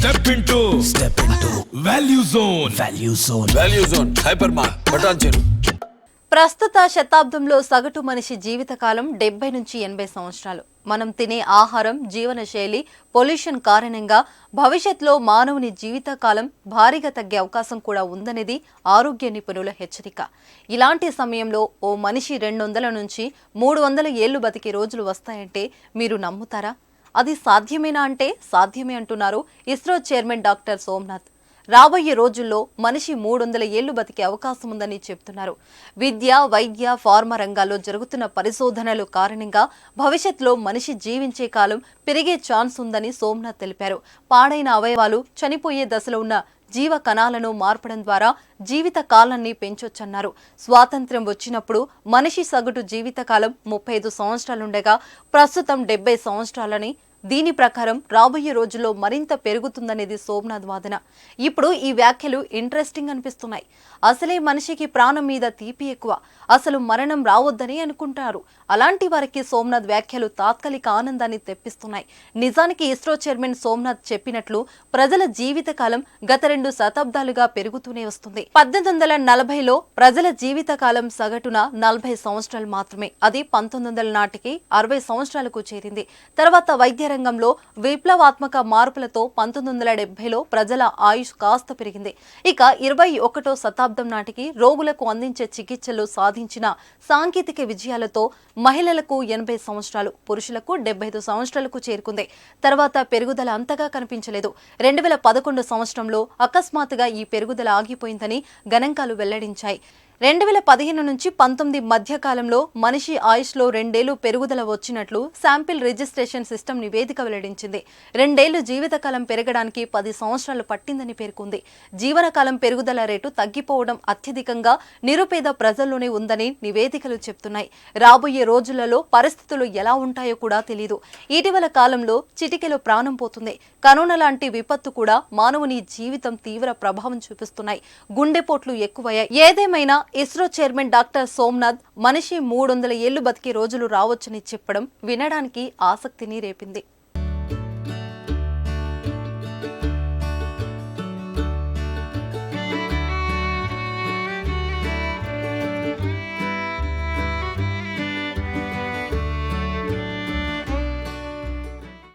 Step into step into value zone value zone value zone hyper mart బటాన్ చెరు ప్రస్తుత శతాబ్దంలో సగటు మనిషి జీవితకాలం డెబ్బై నుంచి ఎనభై సంవత్సరాలు. మనం తినే ఆహారం జీవనశైలి పొల్యూషన్ కారణంగా భవిష్యత్తులో మానవుని జీవితకాలం భారీగా తగ్గే అవకాశం కూడా ఉందనేది ఆరోగ్య నిపుణుల హెచ్చరిక. ఇలాంటి సమయంలో ఓ మనిషి రెండు వందల నుంచి మూడు వందల ఏళ్ళు బతికే రోజులు వస్తాయంటే మీరు నమ్ముతారా? అది సాధ్యమేనా అంటే సాధ్యమే అంటున్నారు ఇస్రో చైర్మన్ డాక్టర్ సోమనాథ్. రాబోయే రోజుల్లో మనిషి మూడు వందల ఏళ్ళు బతికే అవకాశం ఉందని చెప్తున్నారు. విద్య వైద్య ఫార్మా రంగాల్లో జరుగుతున్న పరిశోధనలు కారణంగా భవిష్యత్తులో మనిషి జీవించే కాలం పెరిగే ఛాన్స్ ఉందని సోమనాథ్ తెలిపారు. పాడైన అవయవాలు చనిపోయే దశలో ఉన్న జీవ కణాలను మార్పడం ద్వారా జీవిత కాలాన్ని పెంచొచ్చన్నారు. స్వాతంత్ర్యం వచ్చినప్పుడు మనిషి సగటు జీవితకాలం ముప్పై ఐదు సంవత్సరాలుండగా ప్రస్తుతం డెబ్బై సంవత్సరాలని దీని ప్రకారం రాబోయే రోజుల్లో మరింత పెరుగుతుందనేది సోమనాథ్ వాదన. ఇప్పుడు ఈ వ్యాఖ్యలు ఇంట్రెస్టింగ్ అనిపిస్తున్నాయి. అసలే మనిషికి ప్రాణం మీద తీపి ఎక్కువ. అసలు మరణం రావద్దని అనుకుంటారు. అలాంటి వారికి సోమనాథ్ వ్యాఖ్యలు తాత్కాలిక ఆనందాన్ని తెప్పిస్తున్నాయి. నిజానికి ఇస్రో చైర్మన్ సోమనాథ్ చెప్పినట్లు ప్రజల జీవితకాలం గత రెండు శతాబ్దాలుగా పెరుగుతూనే వస్తుంది. పద్దెనిమిది వందల నలభైలో ప్రజల జీవితకాలం సగటున నలభై సంవత్సరాలు మాత్రమే. అది పంతొమ్మిది వందల నాటికి అరవై సంవత్సరాలకు చేరింది. తర్వాత వైద్య రంగంలో విప్లవాత్మక మార్పులతో పంతొమ్మిది వందల డెబ్బైలో ప్రజల ఆయుష్ కాస్త పెరిగింది. ఇక ఇరవై ఒకటో శతాబ్దం నాటికి రోగులకు అందించే చికిత్సలు సాధించిన సాంకేతిక విజయాలతో మహిళలకు ఎనభై సంవత్సరాలు పురుషులకు డెబ్బై ఐదు సంవత్సరాలకు చేరుకుంది. తర్వాత పెరుగుదల అంతగా కనిపించలేదు. రెండు వేల పదకొండు సంవత్సరంలో అకస్మాత్తుగా ఈ పెరుగుదల ఆగిపోయిందని గణాంకాలు వెల్లడించాయి. రెండు వేల పదిహేను నుంచి పంతొమ్మిది మధ్యకాలంలో మనిషి ఆయుష్లో రెండేళ్ళు పెరుగుదల వచ్చినట్లు శాంపిల్ రిజిస్ట్రేషన్ సిస్టమ్ నివేదిక వెల్లడించింది. రెండేళ్ళు జీవితకాలం పెరగడానికి పది సంవత్సరాలు పట్టిందని పేర్కొంది. జీవనకాలం పెరుగుదల రేటు తగ్గిపోవడం అత్యధికంగా నిరుపేద ప్రజల్లోనే ఉందని నివేదికలు చెప్తున్నాయి. రాబోయే రోజులలో పరిస్థితులు ఎలా ఉంటాయో కూడా తెలియదు ఇటీవల కాలంలో చిటికెలో ప్రాణం పోతుంది. కరోనా లాంటి విపత్తు కూడా మానవుని జీవితం తీవ్ర ప్రభావం చూపిస్తున్నాయి. గుండెపోట్లు ఎక్కువయ్యాయి. ఏదేమైనా ఇస్రో చైర్మన్ డాక్టర్ సోమ్నాథ్ మనిషి మూడు వందల ఏళ్ళు బతికి రోజులు రావచ్చని చెప్పడం వినడానికి ఆసక్తిని రేపింది.